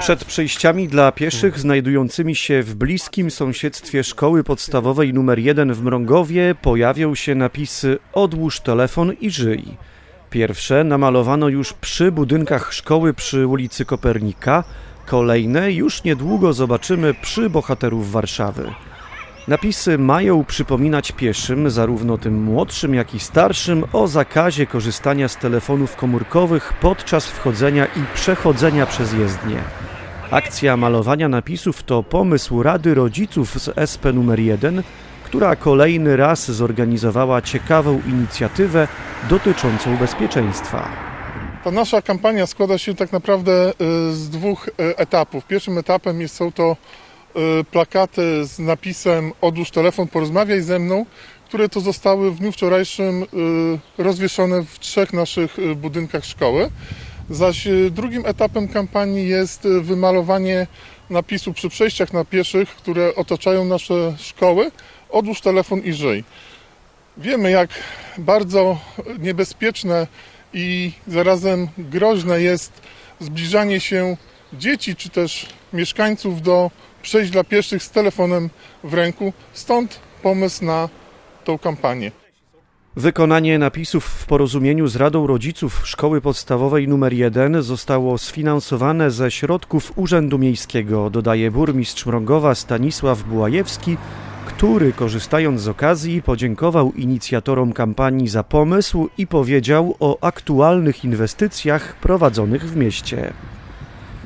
Przed przejściami dla pieszych znajdującymi się w bliskim sąsiedztwie szkoły podstawowej nr 1 w Mrągowie pojawią się napisy Odłóż telefon i żyj. Pierwsze namalowano już przy budynkach szkoły przy ulicy Kopernika, kolejne już niedługo zobaczymy przy bohaterów Warszawy. Napisy mają przypominać pieszym, zarówno tym młodszym, jak i starszym, o zakazie korzystania z telefonów komórkowych podczas wchodzenia i przechodzenia przez jezdnię. Akcja malowania napisów to pomysł Rady Rodziców z SP nr 1, która kolejny raz zorganizowała ciekawą inicjatywę dotyczącą bezpieczeństwa. Ta nasza kampania składa się tak naprawdę y, z dwóch y, etapów. Pierwszym etapem są to plakaty z napisem Odłóż telefon, porozmawiaj ze mną, które to zostały w dniu wczorajszym y, rozwieszone w trzech naszych y, budynkach szkoły. Zaś y, drugim etapem kampanii jest y, wymalowanie napisu przy przejściach na pieszych, które otaczają nasze szkoły. Odłóż telefon i żyj. Wiemy, jak bardzo niebezpieczne i zarazem groźne jest zbliżanie się dzieci czy też mieszkańców do przejść dla pieszych z telefonem w ręku. Stąd pomysł na tą kampanię. Wykonanie napisów w porozumieniu z Radą Rodziców Szkoły Podstawowej nr 1 zostało sfinansowane ze środków Urzędu Miejskiego, dodaje burmistrz Mrągowa Stanisław Bułajewski, który korzystając z okazji podziękował inicjatorom kampanii za pomysł i powiedział o aktualnych inwestycjach prowadzonych w mieście.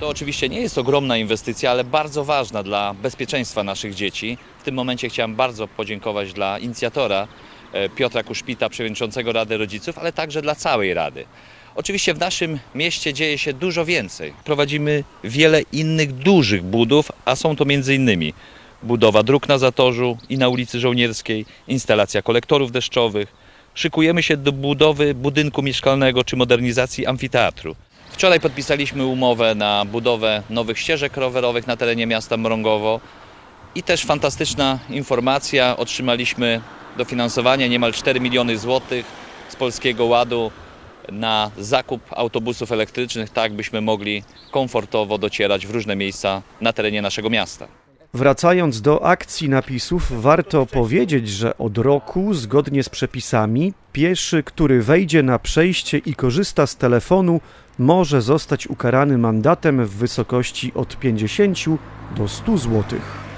To oczywiście nie jest ogromna inwestycja, ale bardzo ważna dla bezpieczeństwa naszych dzieci. W tym momencie chciałem bardzo podziękować dla inicjatora e, Piotra Kuszpita, przewodniczącego Rady Rodziców, ale także dla całej Rady. Oczywiście w naszym mieście dzieje się dużo więcej. Prowadzimy wiele innych dużych budów, a są to m.in. budowa dróg na Zatorzu i na ulicy Żołnierskiej, instalacja kolektorów deszczowych. Szykujemy się do budowy budynku mieszkalnego czy modernizacji amfiteatru. Wczoraj podpisaliśmy umowę na budowę nowych ścieżek rowerowych na terenie miasta Mrągowo i też fantastyczna informacja, otrzymaliśmy dofinansowanie niemal 4 miliony złotych z Polskiego Ładu na zakup autobusów elektrycznych, tak byśmy mogli komfortowo docierać w różne miejsca na terenie naszego miasta. Wracając do akcji napisów, warto powiedzieć, że od roku, zgodnie z przepisami, pieszy, który wejdzie na przejście i korzysta z telefonu, może zostać ukarany mandatem w wysokości od 50 do 100 złotych.